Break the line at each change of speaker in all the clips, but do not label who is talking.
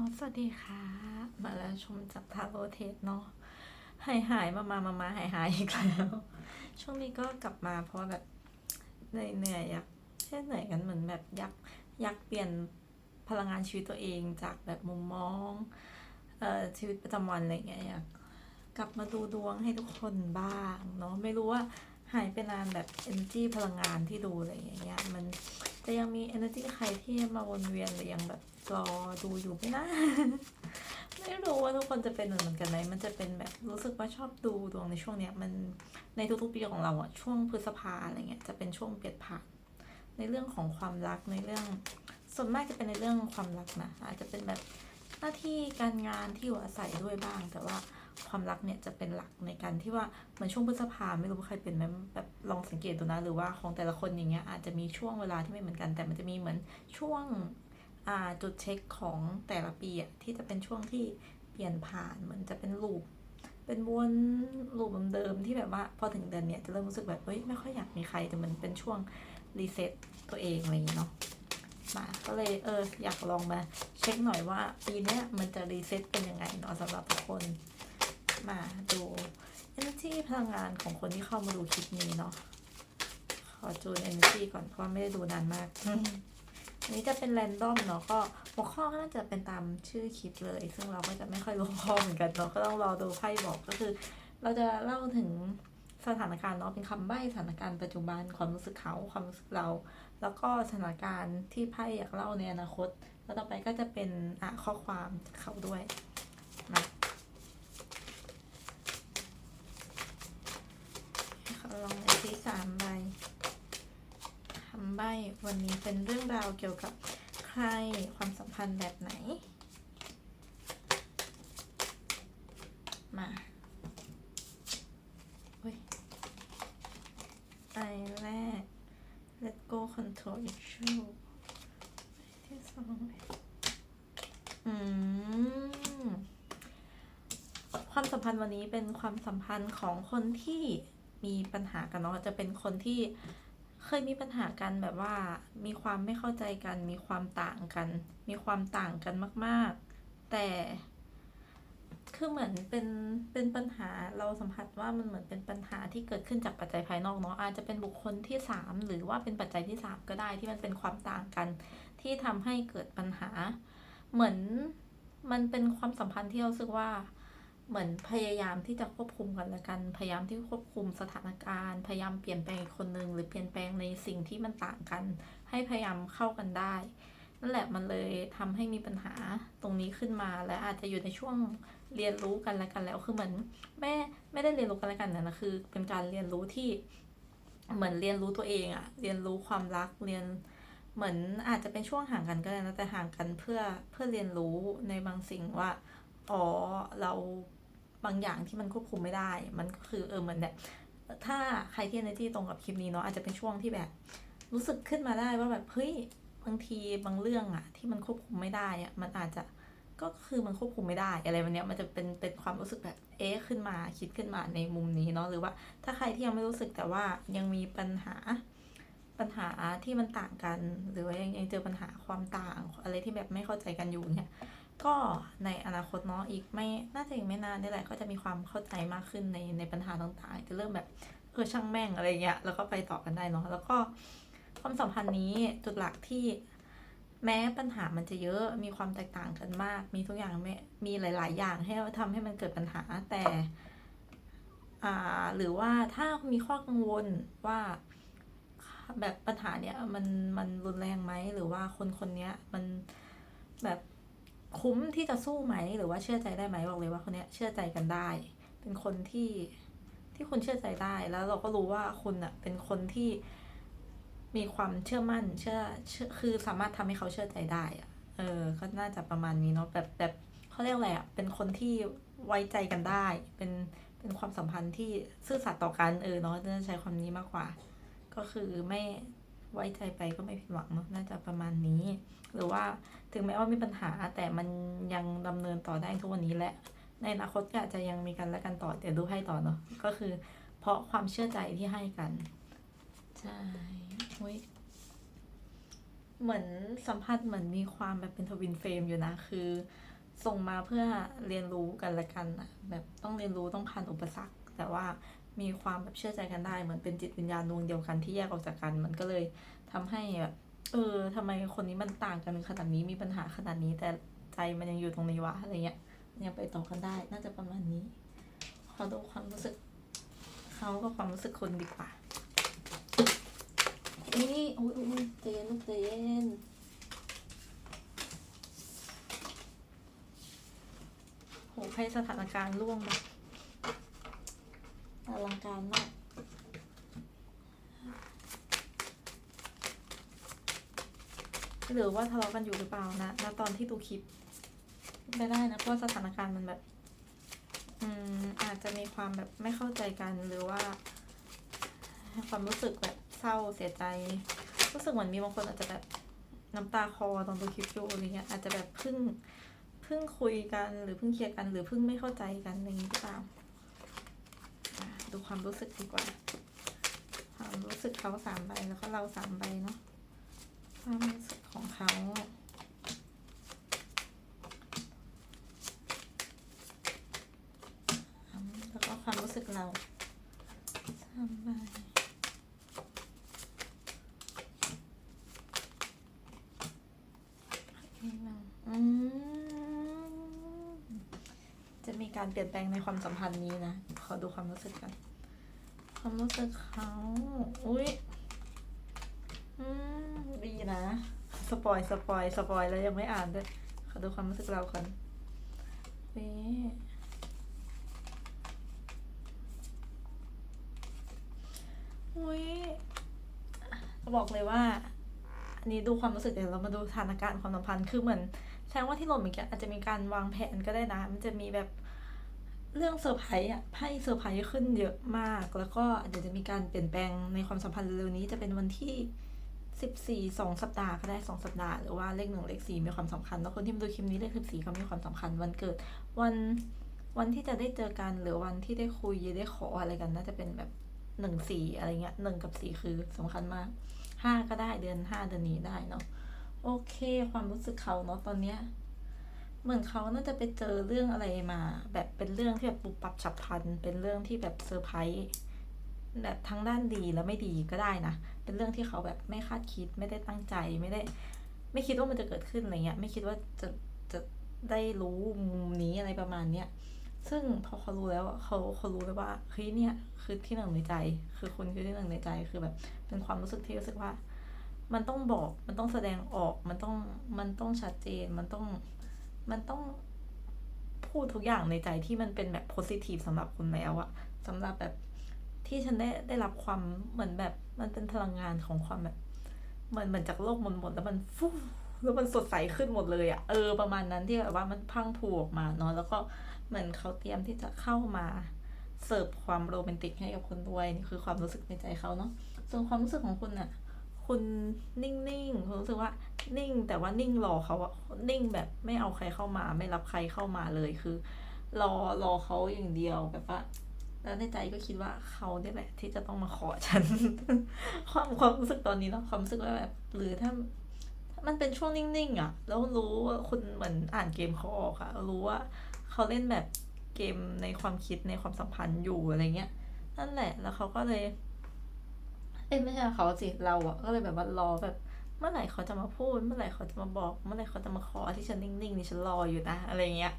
สวัสดีค่ะ มาแล้วชมจากทาโรเทสเนาะหายหายมามามามาหายหายอีกแล้ว ช่วงนี้ก็กลับมาเพราะแบบเหนื่อยเหนื่อยอยากแค่เหนื่อยกันเหมือนแบบอยากอยากเปลี่ยนพลังงานชีวิตตัวเองจากแบบมุมมองเอ่อชีวิตประจำวันอะไรเงี้ยอยากกลับมาดูดวงให้ทุกคนบ้างเนาะไม่รู้ว่าหายไปนานแบบ energy พลังงานที่ดูอะไรอย่างเงี้ยมันจะยังมี energy ใครที่มาวนเวียนหรือยังแบบรอดูอยู่ไหมนะ ไม่รู้ว่าทุกคนจะเป็นเหมือนกันไหมมันจะเป็นแบบรู้สึกว่าชอบดูดวงในช่วงเนี้ยมันในทุกๆปีของเราอะช่วงพฤษภาอะไรเงี้ยจะเป็นช่วงเปลี่ยนผ่านในเรื่องของความรักในเรื่อง ส่วนมากจะเป็นในเรื่องความรักนะอาจจะเป็นแบบหน้าที่การงานที่อยู่อาศัยด้วยบ้างแต่ว่า ความรักเนี่ยจะเป็นหลักในการที่ว่าเหมือนช่วงพฤษภาไม่รู้ว่าใครเป็นไหมแบบลองสังเกตดูนะหรือว่าของแต่ละคนอย่างเงี้ยอาจจะมีช่วงเวลาที่ไม่เหมือนกัน แต่มันจะมีเหมือนช่วงจุดเช็คของแต่ละปีอะที่จะเป็นช่วงที่เปลี่ยนผ่านเหมือนจะเป็นลูปเป็นวนลูปเดิมๆที่แบบว่าพอถึงเดือนเนี้ยจะเริ่มรู้สึกแบบเฮ้ยไม่ค่อยอยากมีใครแต่มันเป็นช่วงรีเซ็ตตัวเองอะไรอย่างเงี้ยเนาะมาก็เลยเอออยากลองมาเช็คหน่อยว่าปีนี้มันจะรีเซ็ตเป็นยังไงเนาะสำหรับทุกคน มาดู energy พลังงานของคนที่เข้ามาดูคลิปนี้เนาะขอจูน energy ก่อนเพราะว่าไม่ได้ดูนานมากอันนี้จะเป็น random เนาะก็หัวข้อก็น่าจะเป็นตามชื่อคลิปเลย ซึ่งเราก็จะไม่ค่อยรู้หัวข้อเหมือนกันเนาะก็ต้องรอดูไพ่บอกก็คือ เราจะเล่าถึงสถานการณ์เนาะเป็นคำใบ้สถานการณ์ปัจจุบันความรู้สึกเขาความรู้สึกเรา แล้วก็สถานการณ์ที่ไพ่อยากเล่าในอนาคต แล้วต่อไปก็จะเป็นอะข้อความจากเขาด้วยมา ขอลองในที่สามใบคำใบ้วันนี้เป็นเรื่องราวเกี่ยวกับใครความสัมพันธ์แบบไหน มาเฮ้ยใบแรก let go control issue ใบที่สองอืมความสัมพันธ์วันนี้เป็นความสัมพันธ์ของคนที่ มีปัญหากันเนาะจะเป็นคนที่เคยมีปัญหากันแบบว่า มีความไม่เข้าใจกัน มีความต่างกัน มีความต่างกันมาก ๆ แต่คือเหมือนเป็นเป็นปัญหาเราสัมผัสว่ามันเหมือนเป็นปัญหาที่เกิดขึ้นจากปัจจัยภายนอกเนาะอาจจะเป็นบุคคลที่สามหรือว่าเป็นปัจจัยที่สามก็ได้ที่มันเป็นความต่างกัน ที่ทำให้เกิดปัญหา เหมือนมันเป็นความสัมพันธ์ที่เราสึกว่า เหมือนพยายามที่จะควบคุมกันละกัน พยายามที่ควบคุมสถานการณ์ พยายามเปลี่ยนแปลงคนหนึ่งหรือเปลี่ยนแปลงในสิ่งที่มันต่างกัน ให้พยายามเข้ากันได้ นั่นแหละมันเลยทำให้มีปัญหาตรงนี้ขึ้นมา และอาจจะอยู่ในช่วงเรียนรู้กันละกันแล้วคือเหมือนแม่ไม่ได้เรียนรู้กันละกันนะนะคือ เป็นการเรียนรู้ที่เหมือนเรียนรู้ตัวเองอะเรียนรู้ความรักเรียนเหมือนอาจจะเป็นช่วงห่างกันก็ได้นะแต่ห่างกันเพื่อเพื่อเรียนรู้ในบางสิ่งว่าอ๋อเรา บางอย่างที่มันควบคุมไม่ได้ มันก็คือเออเหมือนแบบถ้าใครที่ energy ตรงกับคลิปนี้เนาะอาจจะเป็นช่วงที่แบบ รู้สึกขึ้นมาได้ว่าแบบเฮ้ยบางทีบางเรื่องอะที่มันควบคุมไม่ได้อะมันอาจจะก็คือมันควบคุมไม่ได้อะไรแบบเนี้ยมันจะเป็นเป็นความรู้สึกแบบเอ๊ะขึ้นมาคิดขึ้นมาในมุมนี้เนาะหรือว่าถ้าใครที่ยังไม่รู้สึกแต่ว่ายังมีปัญหาปัญหาที่มันต่างกัน หรือว่ายังยังเจอปัญหาความต่างอะไรที่แบบไม่เข้าใจกันอยู่เนี่ย ก็ในอนาคตเนาะอีกไม่น่าจะอีกไม่นานนี่แหละก็จะมีความเข้าใจมากขึ้นในในปัญหาต่างๆ จะเริ่มแบบเออช่างแม่งอะไรเงี้ยแล้วก็ไปต่อกันได้เนาะแล้วก็ความสัมพันธ์นี้จุดหลักที่แม้ปัญหามันจะเยอะมีความแตกต่างกันมาก มีทุกอย่างม่มีหลาย ๆ อย่างให้ทำให้มันเกิดปัญหาแต่อ่าหรือว่าถ้ามีข้อกังวลว่าแบบปัญหาเนี้ยมันมันรุนแรงไหมหรือว่าคนคนเนี้ยมันแบบ คุ้มที่จะสู้ไหมหรือว่าเชื่อใจได้ไหมบอกเลยว่าคนเนี้ยเชื่อใจกันได้ เป็นคนที่ที่คุณเชื่อใจได้แล้วเราก็รู้ว่าคุณอะเป็นคนที่มีความเชื่อมั่นเชื่อเชื่อคือสามารถทำให้เขาเชื่อใจได้อะเออก็น่าจะประมาณนี้เนาะแบบแบบเขาเรียกอะไรอะเป็นคนที่ไว้ใจกันได้ เป็นเป็นความสัมพันธ์ที่ซื่อสัตย์ต่อกันเออเนาะจะใช้ความนี้มากกว่า ก็คือไม่ ไว้ใจไปก็ไม่ผิดหวังเนาะน่าจะประมาณนี้ หรือว่าถึงแม้ว่ามีปัญหาแต่มันยังดำเนินต่อได้ทุกวันนี้แหละ ในอนาคตก็อาจจะยังมีกันและกันต่อเดี๋ยวดูให้ต่อเนาะก็คือ เพราะความเชื่อใจที่ให้กันใช่อุ้ยเหมือนสัมผัสเหมือนมีความแบบเป็นทวินเฟรมอยู่นะคือ ส่งมาเพื่อเรียนรู้กันละกันนะแบบต้องเรียนรู้ต้องผ่านอุปสรรค แต่ว่า มีความแบบเชื่อใจกันได้ เหมือนเป็นจิตวิญญาณดวงเดียวกันที่แยกออกจากกัน มันก็เลยทำให้แบบเออทำไมคนนี้มันต่างกันขนาดนี้มีปัญหาขนาดนี้ แต่ใจมันยังอยู่ตรงนี้วะอะไรเงี้ยมันยังไปต่อกันได้ น่าจะประมาณนี้ ขอดูความรู้สึกเขากับความรู้สึกคนดีกว่านี่โอ้ยโอ้ยใจเย็นลูกใจเย็นโหให้สถานการณ์ร่วงแบบ อลังการมาก หรือว่าทะเลาะกันอยู่หรือเปล่านะณตอนที่ดูคลิปไม่ได้นะ เพราะสถานการณ์มันแบบ อืม อาจจะมีความแบบไม่เข้าใจกันหรือว่า ความรู้สึกแบบเศร้าเสียใจ รู้สึกเหมือนมีบางคนอาจจะแบบน้ำตาคอตอนดูคลิปอยู่อะไรเงี้ยอาจจะแบบเพิ่งเพิ่งคุยกันหรือเพิ่งเคลียร์กันหรือเพิ่งไม่เข้าใจกันอะไรอย่างนี้หรือเปล่า ดูความรู้สึกดีกว่า ความรู้สึกเขาสามใบแล้วก็เราสามใบเนาะความรู้สึกของเขาแล้วก็ความรู้สึกเราสามใบอืม จะมี การเปลี่ยนแปลงในความสัมพันธ์นี้นะ ขอดูความรู้สึกกัน ความรู้สึกเขา อุ้ยอืมดีนะ สปอยสปอยสปอยแล้วยังไม่อ่านด้วย ขอดูความรู้สึกเรากันเว้อุ้ยบอกเลยว่า อันนี้ดูความรู้สึกเดี๋ยวเรามาดูสถานการณ์ความสัมพันธ์ คือเหมือนแสดงว่าที่หล่นเมื่อกี้อาจจะมีการวางแผนก็ได้นะ มันจะมีแบบ เรื่องเซอร์ไพรส์อะไพ่เซอร์ไพรส์ขึ้นเยอะมาก แล้วก็เดี๋ยวจะมีการเปลี่ยนแปลงในความสัมพันธ์เร็วนี้จะเป็นวันที่สิบสี่สองสัปดาห์ก็ได้สองสัปดาห์หรือว่าเลขหนึ่งเลขสี่มีความสำคัญ แล้วคนที่มาดูคลิปนี้เลขสิบสี่ก็มีความสำคัญ วันเกิด วันวันที่จะได้เจอกันหรือวันที่ได้คุยได้ขออะไรกันน่าจะเป็นแบบหนึ่งสี่อะไรเงี้ยหนึ่งกับสี่คือสำคัญมากห้าก็ได้เดือนห้าเดือนนี้ได้เนาะโอเค ความรู้สึกเขาเนาะตอนเนี้ย เหมือนเขาน่าจะไปเจอเรื่องอะไรมา แบบเป็นเรื่องที่แบบปุบปับฉับพลัน เป็นเรื่องที่แบบเซอร์ไพรส์แบบทั้งด้านดีและไม่ดีก็ได้นะ เป็นเรื่องที่เขาแบบไม่คาดคิดไม่ได้ตั้งใจไม่ได้ ไม่คิดว่ามันจะเกิดขึ้นอะไรเงี้ย ไม่คิดว่าจะจะได้รู้มุมนี้อะไรประมาณเนี้ยซึ่งพอเขารู้แล้วเขาเขารู้เลยว่าเฮ้ยเนี่ยคือที่หนึ่งในใจ คือคุณคือที่หนึ่งในใจคือแบบเป็นความรู้สึกที่รู้สึกว่า มันต้องบอกมันต้องแสดงออกมันต้องมันต้องชัดเจนมันต้อง มันต้องพูดทุกอย่างในใจที่มันเป็นแบบโพสิทีฟสำหรับคุณแล้วอะสำหรับแบบที่ฉันได้ได้รับความเหมือนแบบมันเป็นพลังงานของความแบบเหมือนเหมือนจากโลกหมดหมดแล้วมันฟูแล้วมันสดใสขึ้นหมดเลยอะเออพระมาณนั้นที่แบบว่ามันพังพรูออกมาเนาะแล้วก็เหมือนเขาเตรียมที่จะเข้ามาเสิร์ฟความโรแมนติกให้กับคุณด้วยนี่คือความรู้สึกในใจเขาเนาะส่วนความรู้สึกของคุณอะ คุณนิ่งๆผมรู้สึกว่านิ่ง แต่ว่านิ่งรอเขาอะนิ่งแบบไม่เอาใครเข้ามา ไม่รับใครเข้ามาเลยคือ รอรอเขาอย่างเดียวแบบว่า แล้วในใจก็คิดว่าเขาเนี่ยแหละ ที่จะต้องมาขอฉัน ความความรู้สึกตอนนี้เนาะความรู้สึกว่าแบบ หรือถ้ามันเป็นช่วงนิ่งๆอะแล้วรู้ว่าคุณเหมือนอ่านเกมเขาออกอะรู้ว่าเขาเล่นแบบเกมในความคิดในความสัมพันธ์อยู่อะไรเงี้ย นั่นแหละ แล้วเขาก็เลย เอ้ยไม่ใช่เขาสิเราอะก็เลยแบบว่ารอแบบ เมื่อไหร่เขาจะมาพูด เมื่อไหร่เขาจะมาบอก เมื่อไหร่เขาจะมาขอที่ฉันนิ่งๆนี่ฉันรออยู่นะอะไรเงี้ย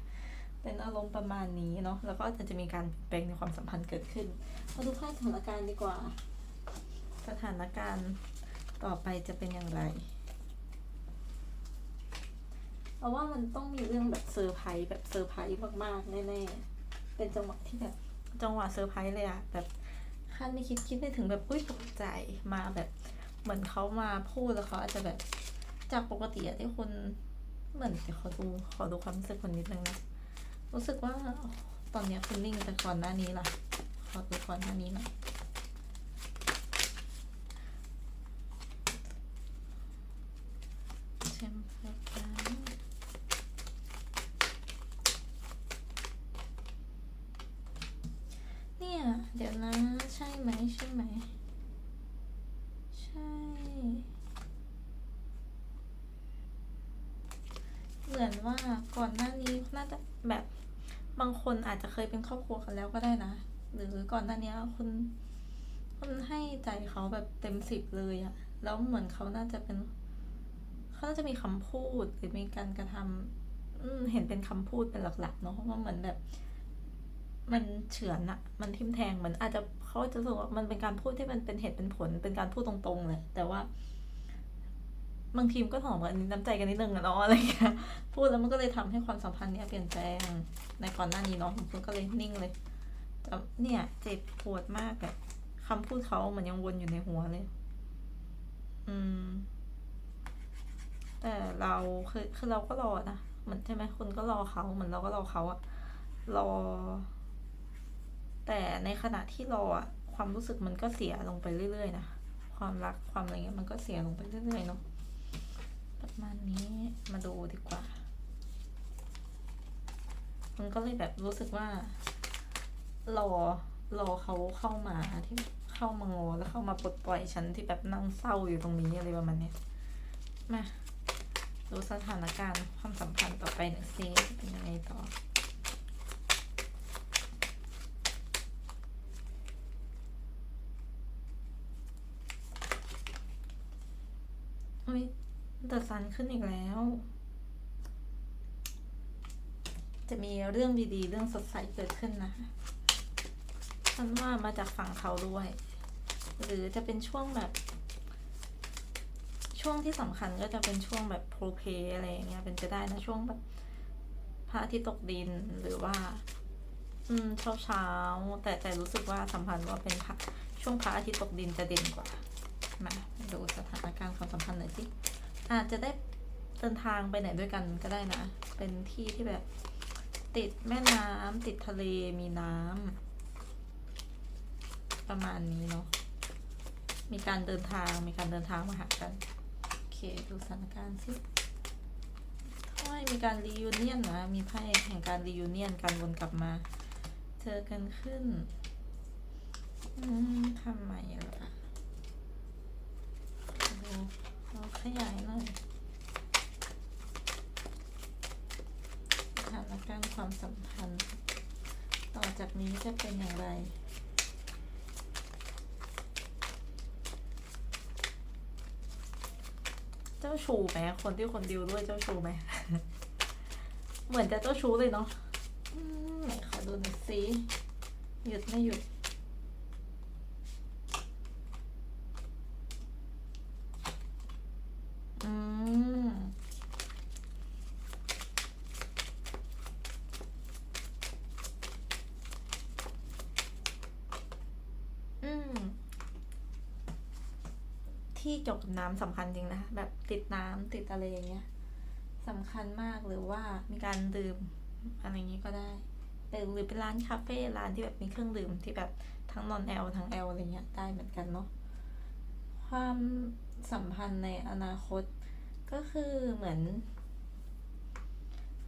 เป็นอารมณ์ประมาณนี้เนาะแล้วก็อาจจะมีการเปลี่ยนแปลงในความสัมพันธ์เกิดขึ้นมาดูไพ่สถานการณ์ดีกว่า สถานการณ์ต่อไปจะเป็นอย่างไรเพราะว่ามันต้องมีเรื่องแบบเซอร์ไพรส์แบบเซอร์ไพรส์มากๆแน่ๆเป็นจังหวะที่แบบจังหวะเซอร์ไพรส์เลยอะแบบาดไม่คิดคิดไม่ถึงแบบอุ้ยตกใจมาแบบเหมือนเขามาพูดแล้วเขาอาจจะแบบจากปกติอะที่คนเหมือนเดี๋ยวขอดูขอดูความรู้สึกคนนิดนึงนะรู้สึกว่าตอนเนี้ยคุณนิ่งแต่ก่อนหน้านี้ล่ะขอดูก่อนหน้านี้หน่อยแชมเปญกันเนี่ย เดี๋ยวนะ ใช่ไหมใช่ไหม ใช่ มือนว่าก่อนหน้านี้น่าจะแบบบาง คนอาจจะเคยเป็นครอบครัวกันแล้วก็ได้นะ หรือก่อนหน้านี้คุณคุณให้ใจเขาแบบเต็มสิบเลยอะแล้วเหมือนเขาน่าจะเป็น เขาน่าจะมีคำพูดหรือมีการกระทำอืมเห็นเป็นคำพูดเป็นหลักๆเนาะเพราะว่าเหมือนแบบ มันเฉือนอะมันทิมแทงเหมือนอาจจะเขาจะรู้สึกว่ามันเป็นการพูดที่มันเป็นเหตุเป็นผลเป็นการพูดตรงๆเลยแต่ว่า บางทีมก็ถอมกันน้ำใจกันนิดนึงอะเนาะอะไรเงี้ยพูดแล้วมันก็เลยทำให้ความสัมพันธ์เนี้ยเปลี่ยนแปลงในก่อนหน้านี้เนาะคุณก็เลยนิ่งเลยแต่เนี่ยเจ็บปวดมากอะคำพูดเขาเหมันยังวนอยู่ในหัวเลย อืม แต่เราคือคือเราก็รอนะเหมือนใช่ไหมคุณก็รอเขาเหมือนเราก็รอเขาอะรอ แต่ในขณะที่รออะความรู้สึกมันก็เสียลงไปเรื่อยๆนะความรักความอะไรเงี้ยมันก็เสียลงไปเรื่อยๆเนาะ ประมาณนี้มาดูดีกว่า มันก็เลยแบบรู้สึกว่า รอรอเขาเข้ามาที่เข้ามางอแล้วเข้ามาปลดปล่อยฉันที่แบบนั่งเศร้าอยู่ตรงนี้อะไรประมาณนี้มาดูสถานการณ์ความสัมพันธ์ต่อไปหนึ่งซีเป็นยังไงต่อ เฮ้ย เดอะซันขึ้นอีกแล้ว จะมีเรื่องดีๆ เรื่องสดใสเกิดขึ้นนะฉันว่ามาจากฝั่งเขาด้วย หรือจะเป็นช่วงแบบ ช่วงที่สำคัญก็จะเป็นช่วงแบบโปรเพอะไรอย่างเงี้ยเป็นไปได้นะช่วงแบบพระอาทิตย์ตกดินหรือว่า อืมเช้าเช้าแต่แต่รู้สึกว่าสัมพันธ์ว่าเป็นพระช่วงพระอาทิตย์ตกดินจะเด่นกว่า มาดูสถานการณ์ความสัมพันธ์หน่อยสิ อาจจะได้เดินทางไปไหนด้วยกันก็ได้นะ เป็นที่ที่แบบ ติดแม่น้ำติดทะเลมีน้ำประมาณนี้เนาะมีการเดินทางมีการเดินทางมาหากัน โอเค ดูสถานการณ์สิถ้อยมีการรียูเนียนนะ มีไพ่แห่งการรียูเนียนการวนกลับมา เจอกันขึ้นอืมทำไมล่ะดู เราขยายหน่อยสถานการณ์ความสัมพันธ์ ต่อจากนี้จะเป็นอย่างไรเจ้าชูไหมคนที่คนดิวด้วยเจ้าชูไหม เหมือนจะเจ้าชูเลยเนาะไหนขอดูหน่อยสิหยุดไม่หยุด อืม อืม ที่จบ น้ำสำคัญจริงนะแบบติดน้ำติดอะไรอย่างเงี้ยสำคัญมากหรือว่ามีการดื่มอะไรอย่างงี้ก็ได้หรือหรือเป็นร้านคาเฟ่ร้านที่แบบมีเครื่องดื่มที่แบบทั้งนอนแอลทั้งแอลอะไรเงี้ยได้เหมือนกันเนาะความสัมพันธ์ในอนาคตก็คือเหมือน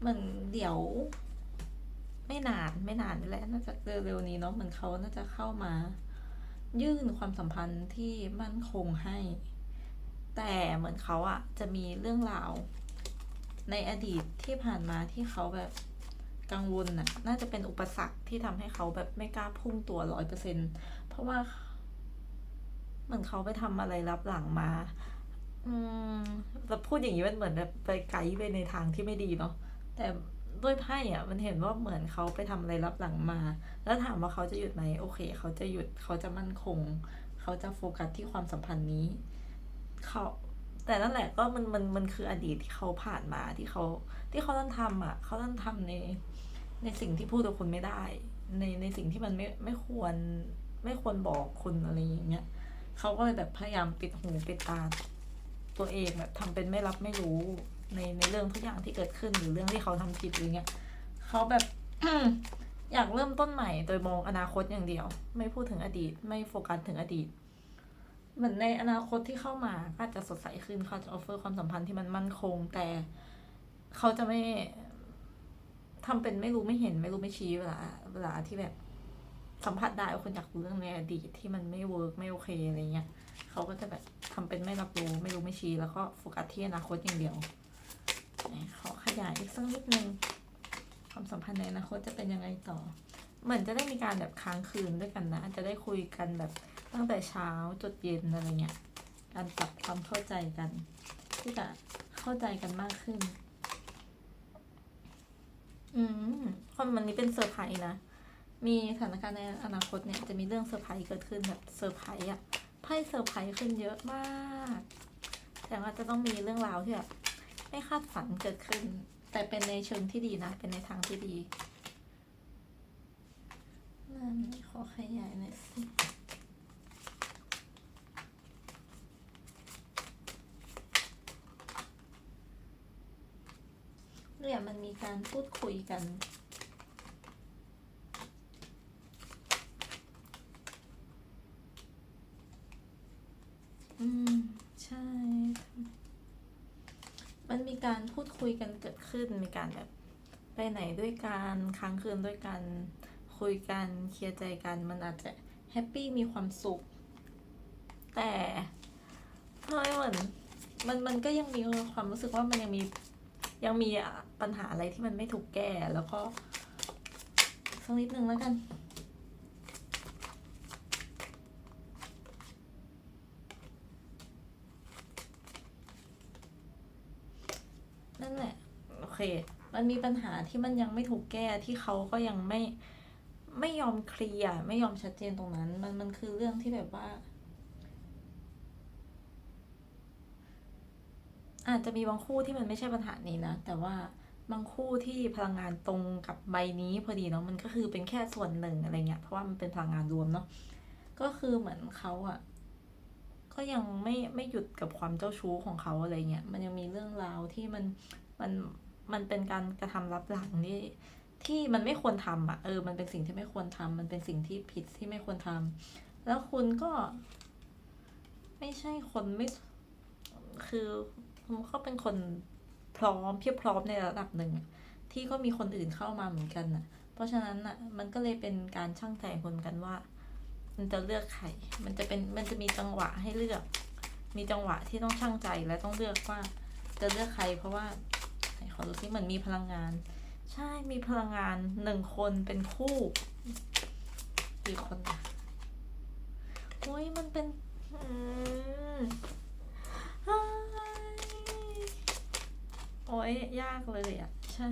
เหมือนเดี๋ยว ไม่นานไม่นานนี่แหละน่าจะเร็วๆนี้เนาะเหมือนเขาน่าจะเข้ามา ยื่นความสัมพันธ์ที่มั่นคงให้ แต่เหมือนเขาอะจะมีเรื่องราว ในอดีตที่ผ่านมาที่เขาแบบกังวลน่ะ น่าจะเป็นอุปสรรคที่ทำให้เขาแบบไม่กล้าพุ่งตัวร้อยเปอร์เซ็นเพราะว่า เหมือนเขาไปทำอะไรรับหลังมา อืมแต่พูดอย่างนี้มันเหมือนแบบไปไกด์ไปในทางที่ไม่ดีเนาะแต่ด้วยไพ่อะมันเห็นว่าเหมือนเขาไปทำอะไรรับหลังมา แล้วถามว่าเขาจะหยุดไหมโอเค เขาจะหยุดเขาจะมั่นคง เขาจะโฟกัสที่ความสัมพันธ์นี้ เขาแต่นั่นแหละก็มันมันมันคืออดีตที่เขาผ่านมาที่เขาที่เขาต้องทำอะเขาต้องทำในในสิ่งที่พูดกับคุณไม่ได้ ในในสิ่งที่มันไม่ไม่ควรไม่ควรบอกคุณอะไรอย่างเงี้ยเขาก็เลยแบบพยายามปิดหูปิดตาตัวเองแบบทำเป็นไม่รับไม่รู้ในในเรื่องทุกอย่างที่เกิดขึ้นหรือเรื่องที่เขาทำผิดหรือเงี้ยเขาแบบอยากเริ่มต้นใหม่โดยมองอนาคตอย่างเดียว ไม่พูดถึงอดีต ไม่โฟกัสถึงอดีต เหมือนในอนาคตที่เข้ามาก็อาจจะสดใสขึ้นเขาจะออฟเฟอร์ความสัมพันธ์ที่มันมั่นคง แต่เขาจะไม่ทำเป็นไม่รู้ไม่เห็นไม่รู้ไม่ชี้เวลาเวลาที่แบบสัมผัสได้ว่าคนอยากรู้เรื่องในอดีตที่มันไม่เวิร์กไม่โอเคอะไรเงี้ยเขาก็จะแบบทำเป็นไม่รับรู้ไม่รู้ไม่ชี้แล้วก็โฟกัสที่อนาคตอย่างเดียวขอขยายอีกสักนิดนึงความสัมพันธ์ในอนาคตจะเป็นยังไงต่อ เหมือนจะได้มีการแบบค้างคืนด้วยกันนะจะได้คุยกันแบบ ตั้งแต่เช้าจนเย็นอะไรเงี้ย การปรับความเข้าใจกัน ที่จะเข้าใจกันมากขึ้น อืมความมันนี้เป็นเซอร์ไพรส์นะ มีสถานการณ์ในอนาคตเนี่ย จะมีเรื่องเซอร์ไพรส์เกิดขึ้นแบบเซอร์ไพรส์อะไพ่เซอร์ไพรส์ขึ้นเยอะมาก แต่ว่าจะต้องมีเรื่องราวที่แบบไม่คาดฝันเกิดขึ้น แต่เป็นในเชิงที่ดีนะ เป็นในทางที่ดีนั่นขอขยายหน่อยสิ เนี่ยมันมีการ พูดคุยกัน อืม ใช่ มันมีการพูดคุยกันเกิดขึ้น มีการแบบไปไหนด้วยกันค้างคืนด้วยกัน คุยกัน เคลียร์ใจกัน มันอาจจะแฮปปี้มีความสุข แต่ทำไมเหมือนมันมันก็ยังมีความรู้สึกว่ามันยังมียังมี ปัญหาอะไรที่มันไม่ถูกแก้แล้วก็สักนิดนึงแล้วกันนั่นแหละ โอเค มันมีปัญหาที่มันยังไม่ถูกแก้ที่เขาก็ยังไม่ไม่ยอมเคลียร์ไม่ยอมชัดเจนตรงนั้น มันมันคือเรื่องที่แบบว่า อาจจะมีบางคู่ที่มันไม่ใช่ปัญหานี้นะ แต่ว่า บางคู่ที่พลังงานตรงกับใบนี้พอดีเนาะมันก็คือเป็นแค่ส่วนหนึ่งอะไรเงี้ยเพราะว่ามันเป็นพลังงานรวมเนาะก็คือเหมือนเขาอะก็ยังไม่ไม่หยุดกับความเจ้าชู้ของเขาอะไรเงี้ยมันยังมีเรื่องราวที่มันมันมันเป็นการกระทำรับหลังที่ที่มันไม่ควรทำอะเออ มันเป็นสิ่งที่ไม่ควรทำมันเป็นสิ่งที่ผิดที่ไม่ควรทำแล้วคุณก็ ไม่ใช่คนไม่คือคุณก็เป็นคน พร้อมเพียบพร้อมในระดับหนึ่ง ที่ก็มีคนอื่นเข้ามาเหมือนกันน่ะเพราะฉะนั้นอะมันก็เลยเป็นการช่างใจคนกันว่า มันจะเลือกใครมันจะเป็นมันจะมีจังหวะให้เลือก มีจังหวะที่ต้องช่างใจและต้องเลือกว่า จะเลือกใคร เพราะว่าไหนขอดูซิเหมือนมีพลังงาน ใช่มีพลังงานหนึ่งคนเป็นคู่กี่คนนะโอ้ยมันเป็น อืม อ้าย โอ้ยยากเลยอะ ใช่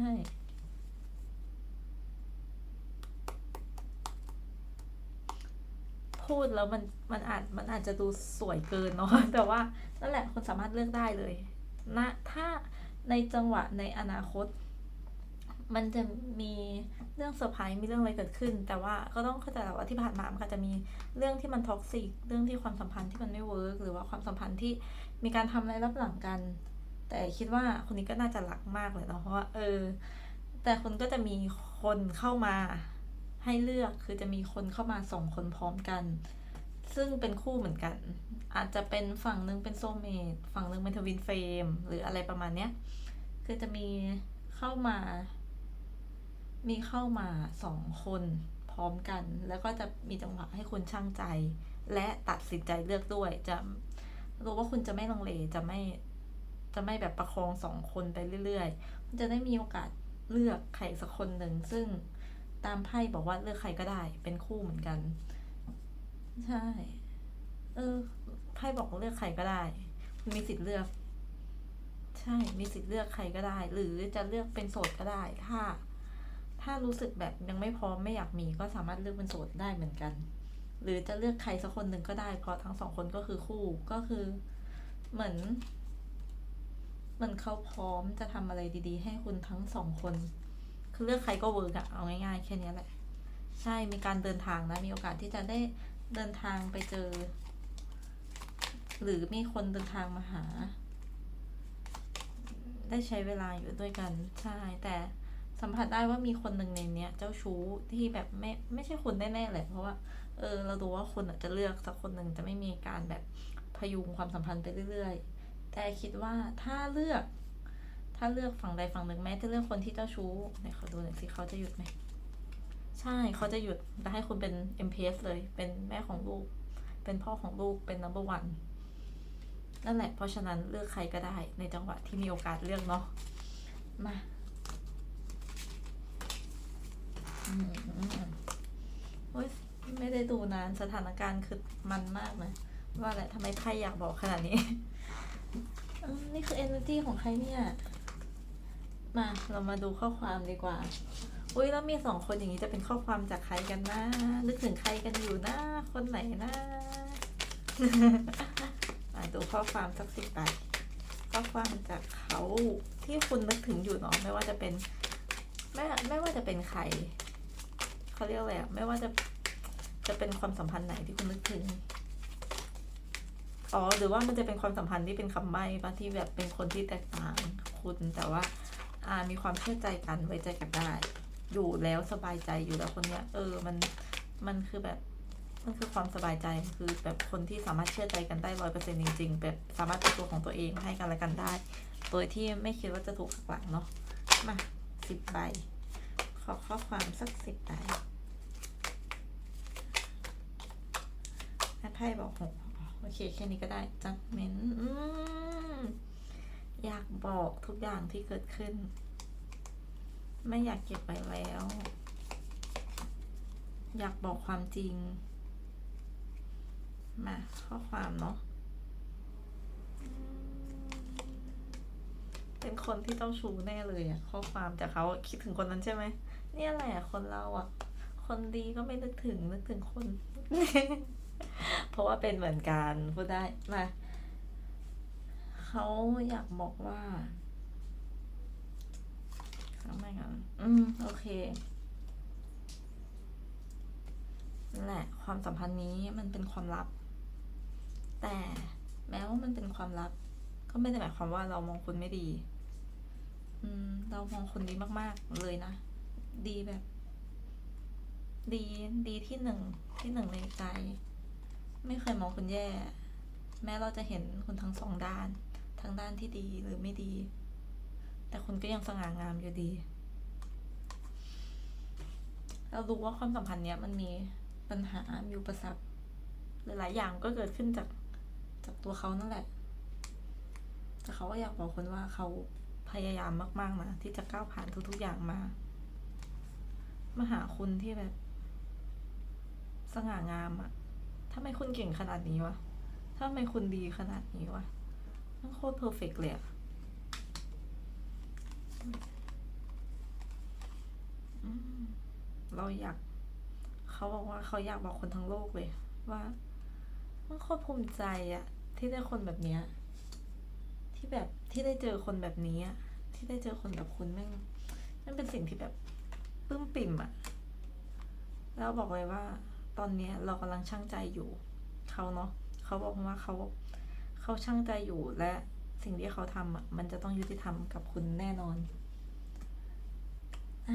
พูดแล้วมันมันอาจมันอาจจะดูสวยเกินเนาะแต่ว่านั่นแหละคนสามารถเลือกได้เลยนะถ้าในจังหวะในอนาคต มันจะมีเรื่องเซอร์ไพรส์มีเรื่องอะไรเกิดขึ้น แต่ว่าก็ต้องเข้าใจแหละว่าที่ผ่านมามันก็จะมีเรื่องที่มันท็อกซิกเรื่องที่ความสัมพันธ์ที่มันไม่เวิร์กหรือว่าความสัมพันธ์ที่มีการทำอะไรรับหลังกัน แต่คิดว่าคนนี้ก็น่าจะรักมากเลยเนาะเพราะว่าเออ แต่คุณก็จะมีคนเข้ามาให้เลือกคือจะมีคนเข้ามาสองคนพร้อมกัน ซึ่งเป็นคู่เหมือนกัน อาจจะเป็นฝั่งหนึ่งเป็นโซเมตฝั่งหนึ่งเป็นทวินเฟรมหรืออะไรประมาณเนี้ยคือจะมีเข้ามา มีเข้ามาสองคนพร้อมกัน แล้วก็จะมีจังหวะให้คุณช่างใจ และตัดสินใจเลือกด้วย จะรู้ว่าคุณจะไม่ลังเลจะไม่ จะไม่แบบประคองสองคนไปเรื่อยๆ มันจะได้มีโอกาสเลือกใครสักคนหนึ่ง ซึ่งตามไพ่บอกว่าเลือกใครก็ได้ เป็นคู่เหมือนกัน ใช่ เออ ไพ่บอกว่าเลือกใครก็ได้คุณมีสิทธิ์เลือก ใช่ มีสิทธิ์เลือกใครก็ได้ หรือจะเลือกเป็นโสดก็ได้ ถ้า ถ้ารู้สึกแบบยังไม่พร้อมไม่อยากมีก็สามารถเลือกเป็นโสดได้เหมือนกัน หรือจะเลือกใครสักคนหนึ่งก็ได้ เพราะทั้งสองคนก็คือคู่ ก็คือ เหมือน มือนเขาพร้อมจะทำอะไรดีๆ ให้คุณทั้งสองคน คือเลือกใครก็เวิร์กอะเอาง่ายๆแค่นี้แหละ ใช่มีการเดินทางนะ มีโอกาสที่จะได้เดินทางไปเจอ หรือมีคนเดินทางมาหา ได้ใช้เวลาอยู่ด้วยกัน ใช่ แต่สัมผัสได้ว่ามีคนหนึ่งในเนี้ย เจ้าชู้ที่แบบไม่ไม่ใช่คุณแน่ๆเลยเพราะว่าเออเราดูว่าคุณอะจะเลือกสักคนหนึ่งจะไม่มีการแบบพยุงความสัมพันธ์ไปเรื่อยๆ แต่คิดว่าถ้าเลือก ถ้าเลือกฝั่งใดฝั่งหนึ่งแม้จะเลือกคนที่เจ้าชู้เนี่ยเขาดูหน่อยสิเขาจะหยุดไหมใช่เขาจะหยุดแต่ให้คุณเป็น MPS เลย เป็นแม่ของลูก เป็นพ่อของลูกเป็น number one นั่นแหละ เพราะฉะนั้นเลือกใครก็ได้ในจังหวะที่มีโอกาสเลือกเนาะมาอืโอ้ยไม่ได้ดูนานสถานการณ์คือมันมากนะว่าแหละทำไมไพ่อยากบอกขนาดนี้ นี่คือ energy ของใครเนี่ย มาเรามาดูข้อความดีกว่า อุ้ยแล้วมีสองคนอย่างนี้จะเป็นข้อความจากใครกันนะ นึกถึงใครกันอยู่นะ คนไหนนะมาดูข้อความสักสิบใบข้อความจากเขาที่คุณนึกถึงอยู่เนาะไม่ว่าจะเป็นไม่ไม่ว่าจะเป็นใครเขาเรียกอะไรอะไม่ว่าจะจะเป็นความสัมพันธ์ไหนที่คุณนึกถึง อ๋อหรือว่ามันจะเป็นความสัมพันธ์ที่เป็นคำใบ้ปะที่แบบเป็นคนที่แตกต่างคุณแต่ว่าอ่ามีความเชื่อใจกันไว้ใจกันได้ อยู่แล้วสบายใจอยู่แล้วคนเนี้ย เออมันมันคือแบบมันคือความสบายใจมันคือแบบคนที่สามารถเชื่อใจกันได้ร้อยเปอร์เซ็นจริงๆแบบสามารถเป็นตัวของตัวเองให้กันและกันได้ โดยที่ไม่คิดว่าจะถูกหักหลังเนาะมาสิบใบ ขอข้อความสักสิบใบให้ไพ่บอกหก โอเคแค่นี้ก็ได้จัดเมนอืมอยากบอกทุกอย่างที่เกิดขึ้น ไม่อยากเก็บไปแล้ว อยากบอกความจริง มาข้อความเนาะเป็นคนที่ต้องชูแน่เลยอะข้อความจากเขาคิดถึงคนนั้นใช่ไหมเนี่ยแหละคนเราอะคนดีก็ไม่นึกถึงนึกถึงคน เพราะว่าเป็นเหมือนกันพูดได้มาเขาอยากบอกว่าทำไมกันอืม โอเคนั่นแหละความสัมพันธ์นี้มันเป็นความลับ แต่แม้ว่ามันเป็นความลับ ก็ไม่ได้หมายความว่าเรามองคุณไม่ดี อืม เรามองคุณดีมาก ๆ เลยนะ ดีแบบ ดี ดีที่หนึ่ง ที่หนึ่งในใจ ไม่เคยมองคุณแย่ แม้เราจะเห็นคุณทั้งสองด้าน ทั้งด้านที่ดีหรือไม่ดี แต่คุณก็ยังสง่างามอยู่ดี เรารู้ว่าความสัมพันธ์เนี้ยมันมีปัญหา มีอุปสรรคหลายๆอย่างก็เกิดขึ้นจากจากตัวเขานั่นแหละ แต่เขาก็อยากบอกคนว่าเขาพยายามมากๆนะที่จะก้าวผ่านทุก ๆ อย่างมา มาหาคุณที่แบบ สง่างามอะ ทำไมคุณเก่งขนาดนี้วะทำไมคุณดีขนาดนี้วะมันโคตรเพอร์เฟกเลยอะอืมเราอยาก เขาบอกว่าเขาอยากบอกคนทั้งโลกเลย ว่า มันโคตรภูมิใจอะที่ได้คนแบบเนี้ย ที่แบบที่ได้เจอคนแบบนี้อะที่ได้เจอคนแบบคุณแม่งมันเป็นสิ่งที่แบบปื้มปิ่มอะแล้วบอกเลยว่า ตอนเนี้ยเรากำลังช่างใจอยู่เขาเนาะเขาบอกว่าเขาเขาช่างใจอยู่และสิ่งที่เขาทำอะมันจะต้องยุติธรรมกับคุณแน่นอนอ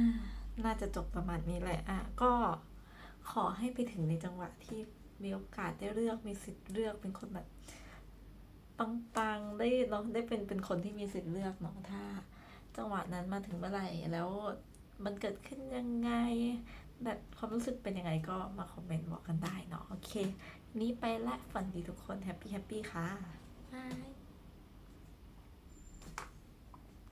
น่าจะจบประมาณนี้แหละอะก็ขอให้ไปถึงในจังหวะที่มีโอกาสได้เลือกมีสิทธิ์เลือกเป็นคนแบบปังๆได้เนาะได้เป็นเป็นคนที่มีสิทธิ์เลือกเนาะถ้า จังหวะนั้นมาถึงเมื่อไหร่แล้วมันเกิดขึ้นยังไง แบบความรู้สึกเป็นยังไงก็มาคอมเมนต์บอกกันได้เนาะโอเค นี้ไปละฝันดีทุกคนแฮปปี้แฮปปี้ค่ะบาย